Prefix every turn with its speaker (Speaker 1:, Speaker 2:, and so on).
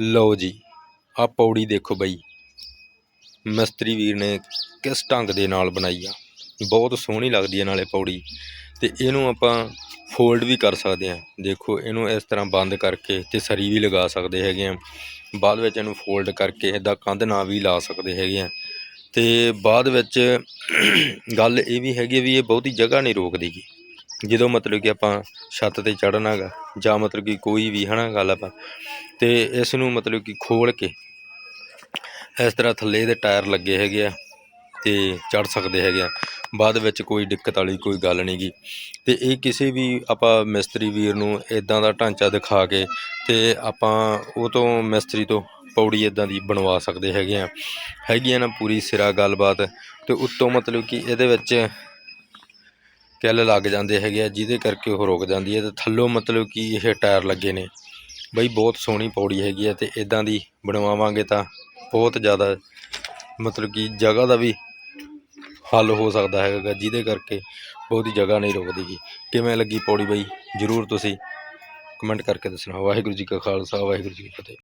Speaker 1: ਲਓ ਜੀ ਆ ਪੌੜੀ ਦੇਖੋ ਬਈ। ਮਿਸਤਰੀ ਵੀਰ ਨੇ ਕਿਸ ਢੰਗ ਦੇ ਨਾਲ ਬਣਾਈ ਆ। ਬਹੁਤ ਸੋਹਣੀ ਲੱਗਦੀ ਹੈ ਨਾਲੇ ਪੌੜੀ। ਤੇ ਇਹਨੂੰ ਆਪਾਂ ਫੋਲਡ ਵੀ ਕਰ ਸਕਦੇ ਆ। ਦੇਖੋ, ਇਹਨੂੰ ਇਸ ਤਰ੍ਹਾਂ ਬੰਦ ਕਰਕੇ ਤੇ ਸਰੀ ਵੀ ਲਗਾ ਸਕਦੇ ਹੈਗੇ ਆ। ਬਾਅਦ ਵਿੱਚ ਇਹਨੂੰ ਫੋਲਡ ਕਰਕੇ ਇਹਦਾ ਕੰਧ ਨਾ ਵੀ ਲਾ ਸਕਦੇ ਹੈਗੇ ਆ। ਤੇ ਬਾਅਦ ਵਿੱਚ ਗੱਲ ਇਹ ਵੀ ਹੈਗੀ ਵੀ ਇਹ ਬਹੁਤੀ ਜਗ੍ਹਾ ਨਹੀਂ ਰੋਕਦੀ ਗੀ ਜਦੋਂ ਮਤਲਬ ਕਿ ਆਪਾਂ ਛੱਤ ਤੇ ਚੜ੍ਹਨਾ ਚੜ੍ਹਨਾਗਾ ਜਾਂ ਮਤਲਬ ਕਿ ਕੋਈ ਵੀ ਹੈ ਨਾ ਗੱਲ ਆਪਾਂ ਅਤੇ ਇਸ ਨੂੰ ਮਤਲਬ ਕਿ ਖੋਲ੍ਹ ਕੇ ਇਸ ਤਰ੍ਹਾਂ ਥੱਲੇ ਇਹਦੇ ਟਾਇਰ ਲੱਗੇ ਹੈਗੇ ਆ ਅਤੇ ਚੜ੍ਹ ਸਕਦੇ ਹੈਗੇ ਆ। ਬਾਅਦ ਵਿੱਚ ਕੋਈ ਦਿੱਕਤ ਵਾਲੀ ਕੋਈ ਗੱਲ ਨਹੀਂ ਗੀ। ਅਤੇ ਇਹ ਕਿਸੇ ਵੀ ਆਪਾਂ ਮਿਸਤਰੀ ਵੀਰ ਨੂੰ ਇੱਦਾਂ ਦਾ ਢਾਂਚਾ ਦਿਖਾ ਕੇ ਅਤੇ ਆਪਾਂ ਉਹ ਤੋਂ ਮਿਸਤਰੀ ਤੋਂ ਪੌੜੀ ਇਦਾਂ ਦੀ ਬਣਵਾ ਸਕਦੇ ਹੈਗੇ ਆ। ਹੈਗੀ ਆ ਨਾ ਪੂਰੀ ਸਿਰਾ ਗੱਲਬਾਤ ਅਤੇ ਉੱਤੋਂ ਮਤਲਬ ਕਿ ਇਹਦੇ ਵਿੱਚ ਕਿੱਲ ਲੱਗ ਜਾਂਦੇ ਹੈਗੇ ਆ, ਜਿਹਦੇ ਕਰਕੇ ਉਹ ਰੁਕ ਜਾਂਦੀ ਹੈ ਤੇ ਥੱਲੋਂ ਮਤਲਬ ਕਿ ਇਹ ਟਾਇਰ ਲੱਗੇ ਨੇ। ਬਈ ਬਹੁਤ ਸੋਹਣੀ ਪੌੜੀ ਹੈਗੀ ਹੈ ਤੇ ਇਦਾਂ ਦੀ ਬਣਵਾਵਾਂਗੇ ਤਾਂ ਬਹੁਤ ਜ਼ਿਆਦਾ ਮਤਲਬ ਕਿ ਜਗ੍ਹਾ ਦਾ ਵੀ ਹੱਲ ਹੋ ਸਕਦਾ ਹੈਗਾ, ਜਿਹਦੇ ਕਰਕੇ ਬਹੁਤੀ ਜਗ੍ਹਾ ਨਹੀਂ ਰੁਕਦੀ ਗੀ ਕਿਵੇਂ ਲੱਗੀ ਪੌੜੀ ਬਈ? ਜਰੂਰ ਤੁਸੀਂ ਕਮੈਂਟ ਕਰਕੇ ਦੱਸਣਾ। ਵਾਹਿਗੁਰੂ ਜੀ ਕਾ ਖਾਲਸਾ, ਵਾਹਿਗੁਰੂ ਜੀ ਕੀ ਫਤਿਹ।